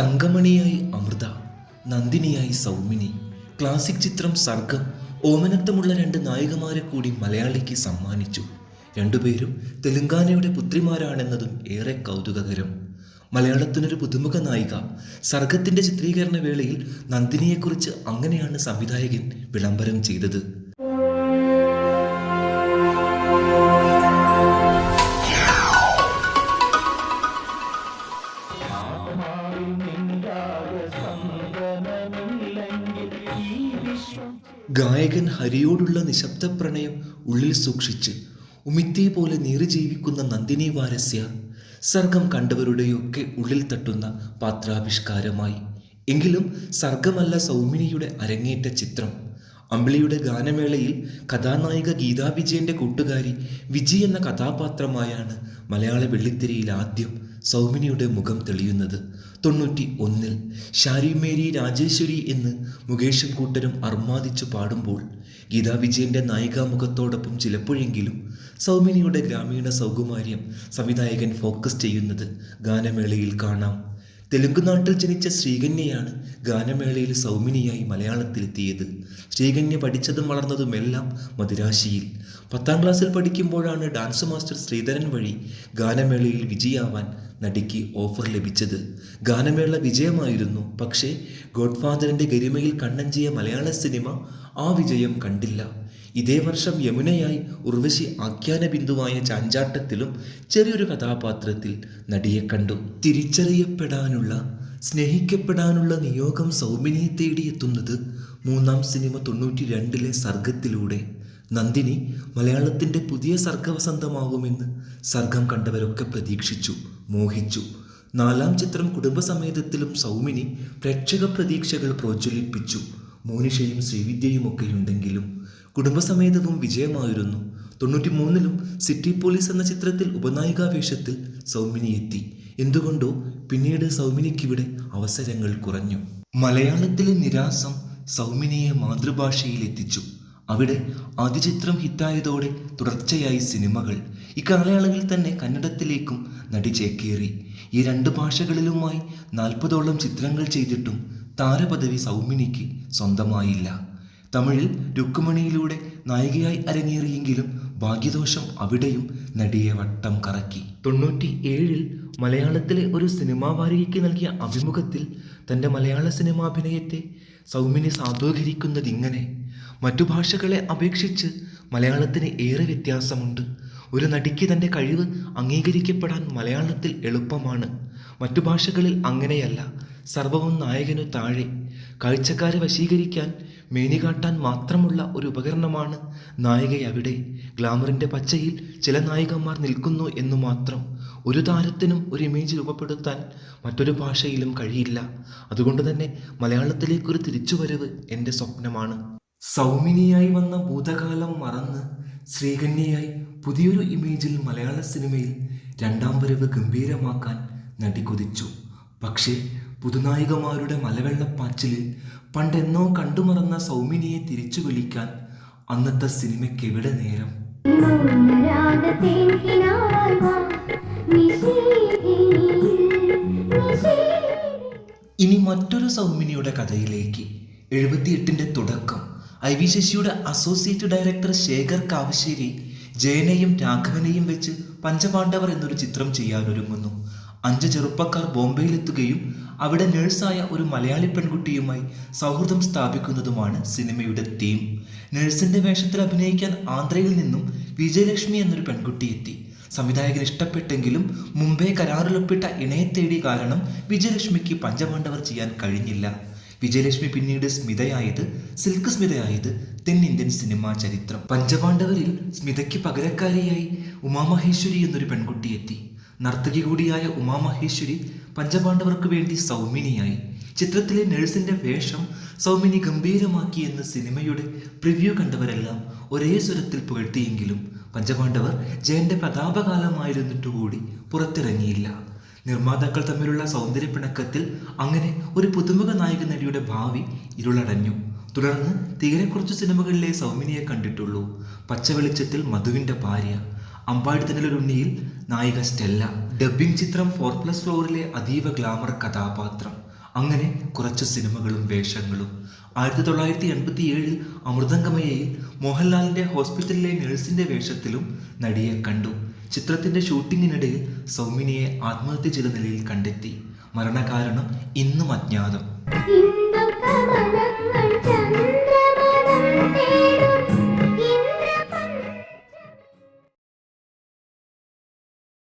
തങ്കമണിയായി അമൃത നന്ദിനിയായി സൗമിനി ക്ലാസിക് ചിത്രം സർഗം ഓമനത്വമുള്ള രണ്ട് നായികമാരെ കൂടി മലയാളിക്ക് സമ്മാനിച്ചു. രണ്ടുപേരും തെലുങ്കാനയുടെ പുത്രിമാരാണെന്നതും ഏറെ കൗതുകകരം. മലയാളത്തിനൊരു പുതുമുഖ നായിക സർഗത്തിന്റെ ചിത്രീകരണ വേളയിൽ നന്ദിനിയെക്കുറിച്ച് അങ്ങനെയാണ് സംവിധായകൻ വിളംബരം ചെയ്തത്. ഗായകൻ ഹരിയോടുള്ള നിശബ്ദ പ്രണയം ഉള്ളിൽ സൂക്ഷിച്ച് ഉമിത്തെ പോലെ നീറി ജീവിക്കുന്ന നന്ദിനി വാരസ്യ സർഗം കണ്ടവരുടെയൊക്കെ ഉള്ളിൽ തട്ടുന്ന പാത്രാവിഷ്കാരമായി. എങ്കിലും സർഗമല്ല സൗമിനിയുടെ അരങ്ങേറ്റ ചിത്രം. അമ്പിളിയുടെ ഗാനമേളയിൽ കഥാനായിക ഗീതാ വിജയന്റെ കൂട്ടുകാരി വിജി എന്ന കഥാപാത്രമായാണ് മലയാള വെള്ളിത്തിരയിൽ ആദ്യം സൗമിനിയുടെ മുഖം തെളിയുന്നത്. തൊണ്ണൂറ്റി ഒന്നിൽ ഷാരിമേരി രാജേശ്വരി എന്ന് മുകേഷും കൂട്ടരും അർമാദിച്ചു പാടുമ്പോൾ ഗീതാ വിജയന്റെ നായികാമുഖത്തോടൊപ്പം ചിലപ്പോഴെങ്കിലും സൗമിനിയുടെ ഗ്രാമീണ സൗകുമാര്യം സംവിധായകൻ ഫോക്കസ് ചെയ്യുന്നത് ഗാനമേളയിൽ കാണാം. തെലുങ്ക് നാട്ടിൽ ജനിച്ച ശ്രീകന്യയാണ് ഗാനമേളയിൽ സൗമിനിയായി മലയാളത്തിലെത്തിയത്. ശ്രീകന്യ പഠിച്ചതും വളർന്നതും എല്ലാം മദുരാശിയിൽ. പത്താം ക്ലാസ്സിൽ പഠിക്കുമ്പോഴാണ് ഡാൻസ് മാസ്റ്റർ ശ്രീധരൻ വഴി ഗാനമേളയിൽ വിജയാവാൻ നടിക്ക് ഓഫർ ലഭിച്ചത്. ഗാനമേള വിജയമായിരുന്നു പക്ഷേ ഗോഡ്ഫാദറിന്റെ ഗരിമയിൽ കണ്ണഞ്ചിയ മലയാള സിനിമ ആ വിജയം കണ്ടില്ല. ഇതേ വർഷം യമുനയായി ഉർവശി ആഖ്യാന ബിന്ദുവായ ചാഞ്ചാട്ടത്തിലും ചെറിയൊരു കഥാപാത്രത്തിൽ നടിയെ കണ്ടു. തിരിച്ചറിയപ്പെടാനുള്ള സ്നേഹിക്കപ്പെടാനുള്ള നിയോഗം സൗമിനിയെ തേടിയെത്തുന്നത് മൂന്നാം സിനിമ തൊണ്ണൂറ്റി രണ്ടിലെ സർഗത്തിലൂടെ. നന്ദിനി മലയാളത്തിന്റെ പുതിയ സർഗവസന്തമാകുമെന്ന് സർഗം കണ്ടവരൊക്കെ പ്രതീക്ഷിച്ചു മോഹിച്ചു. നാലാം ചിത്രം കുടുംബസമേതത്തിലും സൗമിനി പ്രേക്ഷക പ്രതീക്ഷകൾ പ്രോജ്വലിപ്പിച്ചു. മോനിഷയും ശ്രീവിദ്യയുമൊക്കെയുണ്ടെങ്കിലും കുടുംബസമേതവും വിജയമായിരുന്നു. തൊണ്ണൂറ്റി മൂന്നിലും സിറ്റി പോലീസ് എന്ന ചിത്രത്തിൽ ഉപനായികാ വേഷത്തിൽ സൗമിനി എത്തി എന്തുകൊണ്ടോ പിന്നീട് സൗമിനിക്കിവിടെ അവസരങ്ങൾ കുറഞ്ഞു. മലയാളത്തിലെ നിരാസം സൗമിനിയെ മാതൃഭാഷയിൽ എത്തിച്ചു അവിടെ ആദ്യ ചിത്രം ഹിറ്റായതോടെ തുടർച്ചയായി സിനിമകൾ. ഇക്കാലയളവിൽ തന്നെ കന്നഡത്തിലേക്കും നടി ചേക്കേറി ഈ രണ്ട് ഭാഷകളിലുമായി നാൽപ്പതോളം ചിത്രങ്ങൾ ചെയ്തിട്ടും താരപദവി സൗമിനിക്ക് സ്വന്തമായില്ല. തമിഴിൽ രുക്കുമണിയിലൂടെ നായികയായി അരങ്ങേറിയെങ്കിലും ഭാഗ്യദോഷം അവിടെയും നടിയെ വട്ടം കറക്കി. തൊണ്ണൂറ്റി ഏഴിൽ മലയാളത്തിലെ ഒരു സിനിമാ വാരികയ്ക്ക് നൽകിയ അഭിമുഖത്തിൽ തന്റെ മലയാള സിനിമാഭിനയത്തെ സൗമിനി സാധൂകരിക്കുന്നത് ഇങ്ങനെ മറ്റു ഭാഷകളെ അപേക്ഷിച്ച് മലയാളത്തിന് ഏറെ വ്യത്യാസമുണ്ട്. ഒരു നടിക്ക് തന്റെ കഴിവ് അംഗീകരിക്കപ്പെടാൻ മലയാളത്തിൽ എളുപ്പമാണ്. മറ്റു ഭാഷകളിൽ അങ്ങനെയല്ല. സർവവും നായകനു താഴെ. കാഴ്ചക്കാരെ വശീകരിക്കാൻ മേനി കാട്ടാൻ മാത്രമുള്ള ഒരു ഉപകരണമാണ് നായിക അവിടെ. ഗ്ലാമറിന്റെ പച്ചയിൽ ചില നായികന്മാർ നിൽക്കുന്നു എന്നു മാത്രം. ഒരു താരത്തിനും ഒരു ഇമേജ് രൂപപ്പെടുത്താൻ മറ്റൊരു ഭാഷയിലും കഴിയില്ല. അതുകൊണ്ട് തന്നെ മലയാളത്തിലേക്കൊരു തിരിച്ചുവരവ് എന്റെ സ്വപ്നമാണ്. സൗമിനിയായി വന്ന ഭൂതകാലം മറന്ന് ശ്രീകന്യയായി പുതിയൊരു ഇമേജിൽ മലയാള സിനിമയിൽ രണ്ടാം വരവ് ഗംഭീരമാക്കാൻ നടി കൊതിച്ചു. പക്ഷേ പുതുനായികമാരുടെ മലവെള്ളപ്പാച്ചിലിൽ പണ്ടെന്നോ കണ്ടുമറന്ന സൗമിനിയെ തിരിച്ചു വിളിക്കാൻ അന്നത്തെ സിനിമയ്ക്ക് എവിടെ നേരം? ഇനി മറ്റൊരു സൗമിനിയുടെ കഥയിലേക്ക്. എഴുപത്തിയെട്ടിന്റെ തുടക്കം. ഐ വി ശശിയുടെ അസോസിയേറ്റ് ഡയറക്ടർ ശേഖർ കാവശ്ശേരി ജയനെയും രാഘവനെയും വെച്ച് പഞ്ചപാണ്ഡവർ എന്നൊരു ചിത്രം ചെയ്യാനൊരുങ്ങുന്നു. അഞ്ച് ചെറുപ്പക്കാർ ബോംബെയിലെത്തുകയും അവിടെ നഴ്സായ ഒരു മലയാളി പെൺകുട്ടിയുമായി സൗഹൃദം സ്ഥാപിക്കുന്നതുമാണ് സിനിമയുടെ തീം നഴ്സിന്റെ വേഷത്തിൽ അഭിനയിക്കാൻ ആന്ധ്രയിൽ നിന്നും വിജയലക്ഷ്മി എന്നൊരു പെൺകുട്ടി എത്തി. സംവിധായകൻ ഇഷ്ടപ്പെട്ടെങ്കിലും മുംബൈ കരാറിലൊപ്പിട്ട ഇണയെ തേടി കാരണം വിജയലക്ഷ്മിക്ക് പഞ്ചപാണ്ഡവർ ചെയ്യാൻ കഴിഞ്ഞില്ല. വിജയലക്ഷ്മി പിന്നീട് സ്മിതയായത് സിൽക്ക് സ്മിതയായത് തെന്നിന്ത്യൻ സിനിമാ ചരിത്രം. പഞ്ചപാണ്ഡവരിൽ സ്മിതയ്ക്ക് പകരക്കാരിയായി ഉമാമഹേശ്വരി എന്നൊരു പെൺകുട്ടി എത്തി. നർത്തകി കൂടിയായ ഉമാമഹേശ്വരി പഞ്ചപാണ്ഡവർക്ക് വേണ്ടി സൗമിനിയായി. ചിത്രത്തിലെ നഴ്സിന്റെ വേഷം സൗമിനി ഗംഭീരമാക്കി എന്ന് സിനിമയുടെ പ്രിവ്യൂ കണ്ടവരെല്ലാം ഒരേ സ്വരത്തിൽ പുകഴ്ത്തിയെങ്കിലും പഞ്ചപാണ്ഡവർ ജയന്റെ പ്രതാപകാലമായിരുന്നിട്ടുകൂടി പുറത്തിറങ്ങിയില്ല. നിർമ്മാതാക്കൾ തമ്മിലുള്ള സൗന്ദര്യ പിണക്കത്തിൽ അങ്ങനെ ഒരു പുതുമുഖ നായക നടിയുടെ ഭാവി ഇരുളടഞ്ഞു. തുടർന്ന് തീരെ കുറച്ച് സിനിമകളിലെ സൗമിനിയെ കണ്ടിട്ടുള്ളൂ. പച്ചവെളിച്ചത്തിൽ വെളിച്ചത്തിൽ മധുവിന്റെ ഭാര്യ ഉണ്ണിയിൽ നായിക സ്റ്റെല്ല. ഡബ്ബിംഗ് ചിത്രം ഫോർ പ്ലസ് ഫ്ലോറിലെ അതീവ ഗ്ലാമർ കഥാപാത്രം. അങ്ങനെ കുറച്ച് സിനിമകളും വേഷങ്ങളും. ആയിരത്തി തൊള്ളായിരത്തി എൺപത്തി ഏഴ് അമൃതംഗമയയിൽ മോഹൻലാലിന്റെ ഹോസ്പിറ്റലിലെ നഴ്സിന്റെ വേഷത്തിലും നടിയെ കണ്ടു. ചിത്രത്തിന്റെ ഷൂട്ടിങ്ങിനിടയിൽ സൗമിനിയെ ആത്മഹത്യ ചെയ്ത നിലയിൽ കണ്ടെത്തി. മരണകാരണം ഇന്നും അജ്ഞാതം.